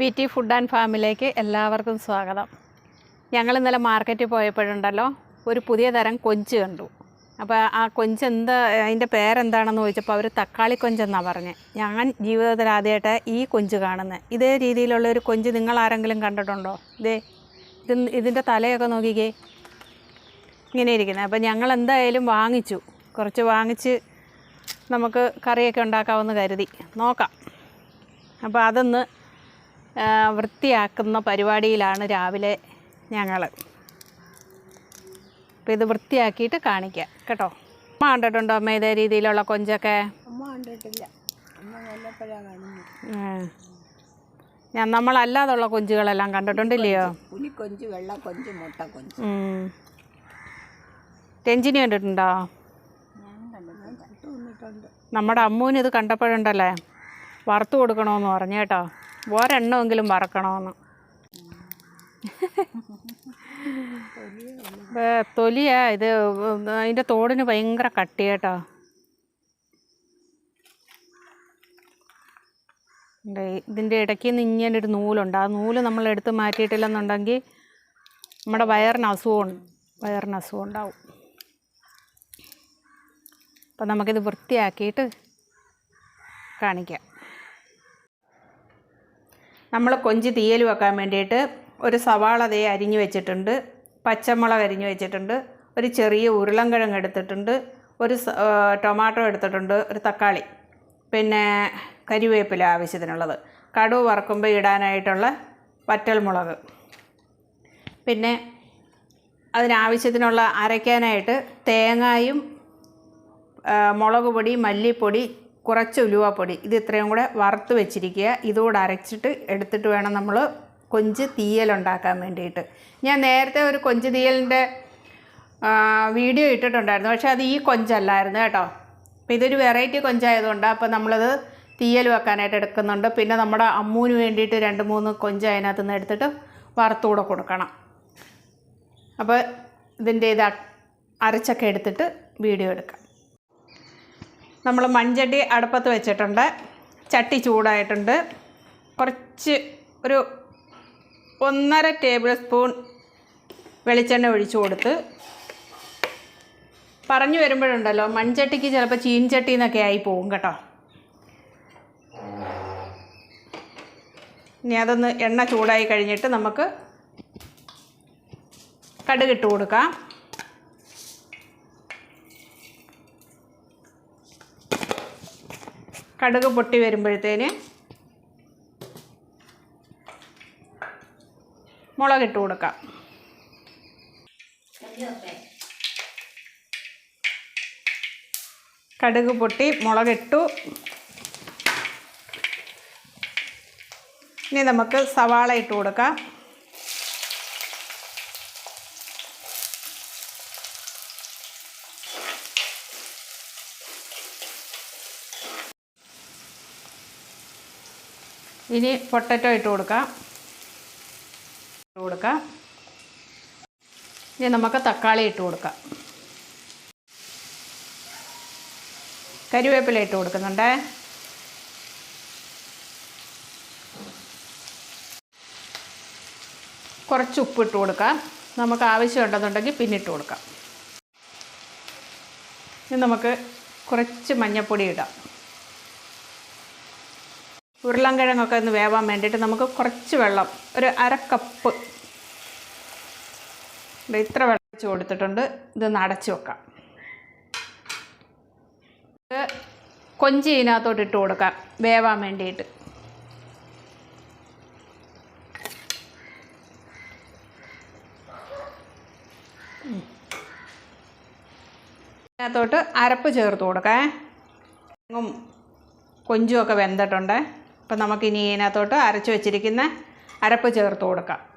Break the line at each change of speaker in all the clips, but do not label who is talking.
V T food and ഫാമിലേക്ക് എല്ലാവർക്കും സ്വാഗതം. ഞങ്ങൾ ഇന്നലെ മാർക്കറ്റിൽ പോയപ്പോഴുണ്ടല്ലോ ഒരു പുതിയ തരം കൊഞ്ച് കണ്ടു. അപ്പോൾ ആ കൊഞ്ച് എന്താ അതിന്റെ പേരെന്താണെന്ന് ചോദിച്ചപ്പോൾ അവർ തക്കാളി കൊഞ്ചെന്നാണ് പറഞ്ഞത് ഞാൻ ജീവിതത്തിൽ ആദ്യമായിട്ട് ഈ കൊഞ്ച് കാണുന്നത് ഇതേ രീതിയിലുള്ള ഒരു കൊഞ്ച് നിങ്ങൾ ആരെങ്കിലും കണ്ടിട്ടുണ്ടോ? ഇതേ ഇത് ഇതിന്റെ തലയൊക്കെ നോക്കിക്കേ. ഇങ്ങനെ ഇരിക്കുന്നത് അപ്പോൾ ഞങ്ങൾ എന്തായാലും വാങ്ങിച്ചു. കുറച്ച് വാങ്ങിച്ച് നമുക്ക് കറിയൊക്കെ ഉണ്ടാക്കാമെന്ന് കരുതി. നോക്കാം. അപ്പോൾ അതൊന്ന് വൃത്തിയാക്കുന്ന പരിപാടിയിലാണ് രാവിലെ ഞങ്ങൾ അപ്പോൾ ഇത് വൃത്തിയാക്കിയിട്ട് കാണിക്കാം കേട്ടോ? അമ്മ കണ്ടിട്ടുണ്ടോ അമ്മ ഇതേ രീതിയിലുള്ള കൊഞ്ചൊക്കെ? ഞാൻ നമ്മളല്ലാതുള്ള കൊഞ്ചുകളെല്ലാം കണ്ടിട്ടുണ്ടില്ലയോ?
പുലിക്കൊഞ്ച് വെള്ളക്കൊഞ്ച് മുട്ടക്കൊഞ്ച്.
ഉം. രഞ്ജിനി കണ്ടിട്ടുണ്ടോ? നമ്മുടെ അമ്മൂന് ഇത് കണ്ടപ്പോഴുണ്ടല്ലേ? വറുത്ത് കൊടുക്കണമെന്ന് പറഞ്ഞു കേട്ടോ. ഒരെണ്ണമെങ്കിലും വറക്കണമെന്ന് തൊലിയാ ഇത് അതിന്റെ തോടിന് ഭയങ്കര കട്ടിയേട്ടോ. ഇതിന്റെ ഇടയ്ക്ക് നിന്ന് ഇങ്ങനെ നൂലുണ്ട്. ആ നൂൽ നമ്മൾ എടുത്ത് മാറ്റിയിട്ടില്ലെന്നുണ്ടെങ്കിൽ നമ്മുടെ വയറിന് അസുഖം വയറിന് അസുഖം ഉണ്ടാവും. അപ്പം നമുക്കിത് വൃത്തിയാക്കിയിട്ട് കാണിക്കാം. നമ്മൾ കൊഞ്ച് തീയൽ വെക്കാൻ വേണ്ടിയിട്ട് ഒരു സവാള തേ അരിഞ്ഞു വെച്ചിട്ടുണ്ട്. പച്ചമുളക് അരിഞ്ഞു വെച്ചിട്ടുണ്ട്. ഒരു ചെറിയ ഉരുളൻകിഴങ്ങ് എടുത്തിട്ടുണ്ട്. ഒരു ടൊമാറ്റോ എടുത്തിട്ടുണ്ട്. ഒരു തക്കാളി. പിന്നെ കരിവേപ്പില ആവശ്യത്തിനുള്ളത്. കടുവ് വറക്കുമ്പോൾ ഇടാനായിട്ടുള്ള വറ്റൽമുളക്. പിന്നെ അതിനാവശ്യത്തിനുള്ള അരയ്ക്കാനായിട്ട് തേങ്ങായും മുളക് പൊടി മല്ലിപ്പൊടി കുറച്ച് ഉലുവാപ്പൊടി. ഇത് ഇത്രയും കൂടെ വറുത്ത് വെച്ചിരിക്കുക. ഇതുകൂടെ അരച്ചിട്ട് എടുത്തിട്ട് വേണം നമ്മൾ കൊഞ്ച് തീയലുണ്ടാക്കാൻ വേണ്ടിയിട്ട്. ഞാൻ നേരത്തെ ഒരു കൊഞ്ച് തീയലിന്റെ വീഡിയോ ഇട്ടിട്ടുണ്ടായിരുന്നു. പക്ഷേ അത് ഈ കൊഞ്ചല്ലായിരുന്നു കേട്ടോ. അപ്പോൾ ഇതൊരു വെറൈറ്റി കൊഞ്ചായതുകൊണ്ട് അപ്പോൾ നമ്മളത് തീയൽ വെക്കാനായിട്ട് എടുക്കുന്നുണ്ട്. പിന്നെ നമ്മുടെ അമ്മൂന് വേണ്ടിയിട്ട് രണ്ട് മൂന്ന് കൊഞ്ച് അതിനകത്ത് നിന്ന് എടുത്തിട്ട് വറുത്തുകൂടെ കൊടുക്കണം. അപ്പോൾ ഇതിന്റെ ഇത് അരച്ചൊക്കെ എടുത്തിട്ട് വീഡിയോ എടുക്കാം. നമ്മൾ മൺചട്ടി അടുപ്പത്ത് വെച്ചിട്ടുണ്ട്. ചട്ടി ചൂടായിട്ടുണ്ട്. കുറച്ച് ഒരു ഒന്നര ടേബിൾ സ്പൂൺ വെളിച്ചെണ്ണ ഒഴിച്ചു കൊടുത്ത് പറഞ്ഞു വരുമ്പോഴുണ്ടല്ലോ മൺചട്ടിക്ക് ചിലപ്പോൾ ചീൻചട്ടി എന്നൊക്കെ ആയി പോകും കേട്ടോ. ഇനി അതൊന്ന് എണ്ണ ചൂടായി കഴിഞ്ഞിട്ട് നമുക്ക് കടുകിട്ട് കൊടുക്കാം. കടുക് പൊട്ടി വരുമ്പോഴത്തേന് മുളകിട്ട് കൊടുക്കാം. കടുക് പൊട്ടി മുളകിട്ടു. ഇനി നമുക്ക് സവാള ഇട്ട് കൊടുക്കാം. ഇനി പൊട്ടറ്റോ ഇട്ട് കൊടുക്കാം. ഇട്ട് കൊടുക്കാം. ഇനി നമുക്ക് തക്കാളി ഇട്ട് കൊടുക്കാം. കരിവേപ്പില ഇട്ട് കൊടുക്കുന്നുണ്ട്. കുറച്ച് ഉപ്പ് ഇട്ട് കൊടുക്കാം. നമുക്ക് ആവശ്യമുണ്ടെന്നുണ്ടെങ്കിൽ പിന്നെ ഇട്ട് കൊടുക്കാം. ഇനി നമുക്ക് കുറച്ച് മഞ്ഞൾപ്പൊടി ഇടാം. ഉരുളൻകിഴങ്ങൊക്കെ ഒന്ന് വേവാൻ വേണ്ടിയിട്ട് നമുക്ക് കുറച്ച് വെള്ളം ഒരു അര കപ്പ്. ഇത്ര വെള്ളം വെച്ച് കൊടുത്തിട്ടുണ്ട്. ഇതൊന്ന് അടച്ച് വെക്കാം. ഇത് കൊഞ്ചി ഇതിനകത്തോട്ട് ഇട്ട് കൊടുക്കാം വേവാൻ വേണ്ടിയിട്ട്. ഉം. ഇതിനകത്തോട്ട് അരപ്പ് ചേർത്ത് കൊടുക്കാം. കൊഞ്ചും കൊഞ്ചുമൊക്കെ വെന്തിട്ടുണ്ട്. അപ്പം നമുക്കിനി ഇതിനകത്തോട്ട് അരച്ച് വെച്ചിരിക്കുന്ന അരപ്പ് ചേർത്ത് കൊടുക്കാം.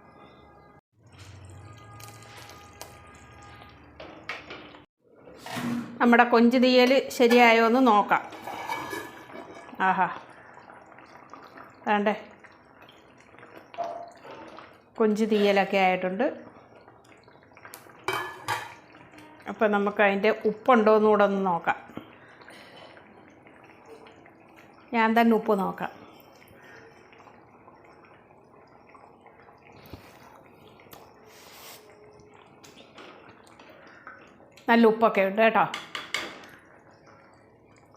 നമ്മുടെ കൊഞ്ച് തീയൽ ശരിയായോ എന്ന് നോക്കാം. ആഹാ. വേണ്ടേ? കൊഞ്ച് തീയലൊക്കെ ആയിട്ടുണ്ട്. അപ്പം നമുക്ക് അതിന്റെ ഉപ്പുണ്ടോ എന്നുകൂടെ ഒന്ന് നോക്കാം. ഞാൻ തന്നെ ഉപ്പ് നോക്കാം. നല്ല ഉപ്പൊക്കെ ഉണ്ട് കേട്ടോ.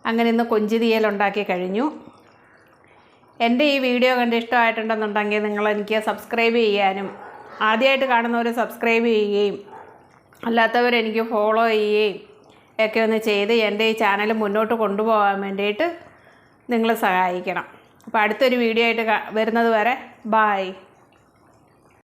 അങ്ങനെ ഇന്ന് കൊഞ്ചിതിയൽ ഉണ്ടാക്കി കഴിഞ്ഞു. എന്റെ ഈ വീഡിയോ കണ്ട് ഇഷ്ടമായിട്ടുണ്ടെന്നുണ്ടെങ്കിൽ നിങ്ങൾ എനിക്ക് സബ്സ്ക്രൈബ് ചെയ്യാനും ആദ്യമായിട്ട് കാണുന്നവർ സബ്സ്ക്രൈബ് ചെയ്യുകയും അല്ലാത്തവർ എനിക്ക് ഫോളോ ചെയ്യുകയും ഒക്കെ ഒന്ന് ചെയ്ത് എന്റെ ഈ ചാനൽ മുന്നോട്ട് കൊണ്ടുപോകാൻ വേണ്ടിയിട്ട് നിങ്ങൾ സഹായിക്കണം. അപ്പോൾ അടുത്തൊരു വീഡിയോ ആയിട്ട് വരുന്നത് വരെ ബായ്